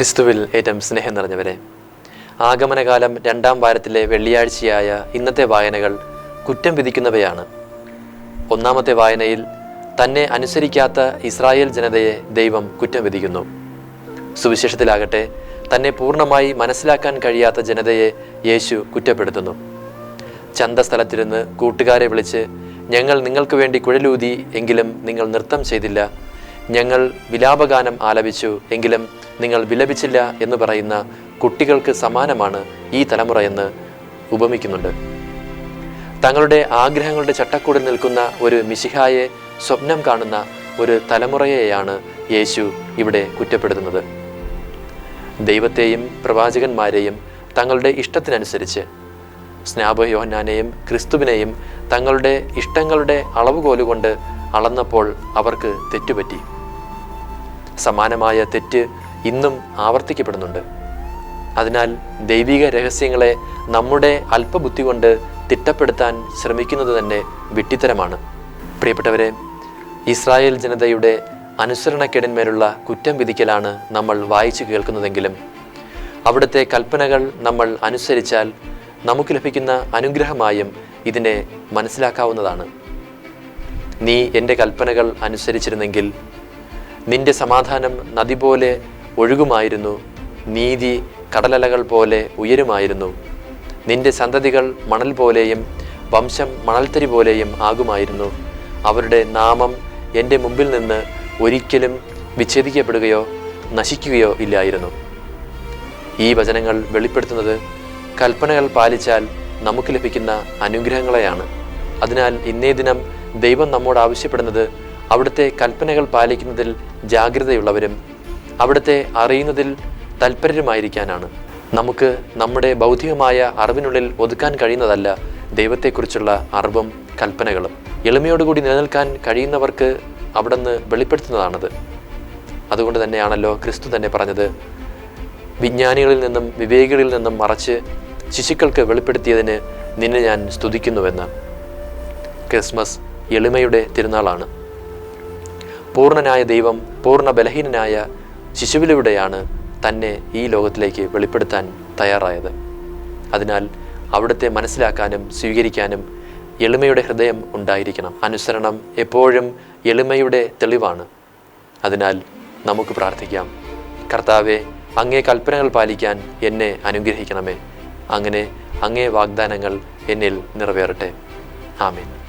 ക്രിസ്തുവിൽ ഏറ്റവും സ്നേഹം നിറഞ്ഞവരെ. ആഗമനകാലം രണ്ടാം വാരത്തിലെ വെള്ളിയാഴ്ചയായ ഇന്നത്തെ വായനകൾ കുറ്റം വിധിക്കുന്നവയാണ്. ഒന്നാമത്തെ വായനയിൽ തന്നെ അനുസരിക്കാത്ത ഇസ്രായേൽ ജനതയെ ദൈവം കുറ്റം വിധിക്കുന്നു. സുവിശേഷത്തിലാകട്ടെ തന്നെ പൂർണമായി മനസ്സിലാക്കാൻ കഴിയാത്ത ജനതയെ യേശു കുറ്റപ്പെടുത്തുന്നു. ചന്തസ്ഥലത്തിരുന്ന് കൂട്ടുകാരെ വിളിച്ച് ഞങ്ങൾ നിങ്ങൾക്ക് വേണ്ടി കുഴലൂതി എങ്കിലും നിങ്ങൾ നൃത്തം ചെയ്തില്ല. ഞങ്ങൾ വിലാപഗാനം ആലപിച്ചു എങ്കിലും നിങ്ങൾ വിലപിച്ചില്ല എന്ന് പറയുന്ന കുട്ടികൾക്ക് സമാനമാണ് ഈ തലമുറ എന്ന് ഉപമിക്കുന്നുണ്ട്. തങ്ങളുടെ ആഗ്രഹങ്ങളുടെ ചട്ടക്കൂടിൽ നിൽക്കുന്ന ഒരു മിശിഹായെ സ്വപ്നം കാണുന്ന ഒരു തലമുറയെയാണ് യേശു ഇവിടെ കുറ്റപ്പെടുത്തുന്നത്. ദൈവത്തെയും പ്രവാചകന്മാരെയും തങ്ങളുടെ ഇഷ്ടത്തിനനുസരിച്ച് സ്നാപയോഹന്നാനെയും ക്രിസ്തുവിനെയും തങ്ങളുടെ ഇഷ്ടങ്ങളുടെ അളവുകോലുകൊണ്ട് അളന്നപ്പോൾ അവർക്ക് തെറ്റുപറ്റി. സമാനമായ തെറ്റ് ഇന്നും ആവർത്തിക്കപ്പെടുന്നുണ്ട്. അതിനാൽ ദൈവിക രഹസ്യങ്ങളെ നമ്മുടെ അല്പബുദ്ധി കൊണ്ട് തിട്ടപ്പെടുത്താൻ ശ്രമിക്കുന്നത് തന്നെ വിട്ടിത്തരമാണ് പ്രിയപ്പെട്ടവരെ ഇസ്രായേൽ ജനതയുടെ അനുസരണക്കേടിന്മേലുള്ള കുറ്റം വിധിക്കലാണ് നമ്മൾ വായിച്ചു കേൾക്കുന്നതെങ്കിലും അവിടുത്തെ കൽപ്പനകൾ നമ്മൾ അനുസരിച്ചാൽ നമുക്ക് ലഭിക്കുന്ന അനുഗ്രഹമായും ഇതിനെ മനസ്സിലാക്കാവുന്നതാണ്. നീ എന്റെ കൽപ്പനകൾ അനുസരിച്ചിരുന്നെങ്കിൽ നിന്റെ സമാധാനം നദി പോലെ ഒഴുകുമായിരുന്നു. നീതി കടലലകൾ പോലെ ഉയരുമായിരുന്നു. നിന്റെ സന്തതികൾ മണൽ പോലെയും വംശം മണൽത്തരി പോലെയും ആകുമായിരുന്നു. അവരുടെ നാമം എന്റെ മുമ്പിൽ നിന്ന് ഒരിക്കലും വിച്ഛേദിക്കപ്പെടുകയോ നശിക്കുകയോ ഇല്ലായിരുന്നു. ഈ വചനങ്ങൾ വെളിപ്പെടുത്തുന്നത് കൽപ്പനകൾ പാലിച്ചാൽ നമുക്ക് ലഭിക്കുന്ന അനുഗ്രഹങ്ങളെയാണ്. അതിനാൽ ഇന്നേ ദിനം ദൈവം നമ്മോട് ആവശ്യപ്പെടുന്നത് അവിടുത്തെ കൽപ്പനകൾ പാലിക്കുന്നതിൽ ജാഗ്രതയുള്ളവരും അവിടുത്തെ അറിയുന്നതിൽ തൽപരരുമായിരിക്കാനാണ്. നമുക്ക് നമ്മുടെ ബൗദ്ധികമായ അറിവിനുള്ളിൽ ഒതുക്കാൻ കഴിയുന്നതല്ല ദൈവത്തെക്കുറിച്ചുള്ള അറിവും കൽപ്പനകളും. എളിമയോടുകൂടി നിലനിൽക്കാൻ കഴിയുന്നവർക്ക് അവിടുന്ന് വെളിപ്പെടുത്തുന്നതാണത്. അതുകൊണ്ട് തന്നെയാണല്ലോ ക്രിസ്തു തന്നെ പറഞ്ഞത് വിജ്ഞാനികളിൽ നിന്നും വിവേകികളിൽ നിന്നും മറച്ച് ശിശുക്കൾക്ക് വെളിപ്പെടുത്തിയതിന് നിന്നെ ഞാൻ സ്തുതിക്കുന്നുവെന്ന്. ക്രിസ്മസ് എളിമയുടെ തിരുനാളാണ്. പൂർണനായ ദൈവം പൂർണ ബലഹീനനായ ശിശുവിലൂടെയാണ് തന്നെ ഈ ലോകത്തിലേക്ക് വെളിപ്പെടുത്താൻ തയ്യാറായത്. അതിനാൽ അവിടുത്തെ മനസ്സിലാക്കാനും സ്വീകരിക്കാനും എളിമയുടെ ഹൃദയം ഉണ്ടായിരിക്കണം. അനുസരണം എപ്പോഴും എളിമയുടെ തെളിവാണ്. അതിനാൽ നമുക്ക് പ്രാർത്ഥിക്കാം. കർത്താവെ അങ്ങേ കൽപ്പനകൾ പാലിക്കാൻ എന്നെ അനുഗ്രഹിക്കണമേ. അങ്ങനെ അങ്ങേ വാഗ്ദാനങ്ങൾ എന്നിൽ നിറവേറട്ടെ. ആമേൻ.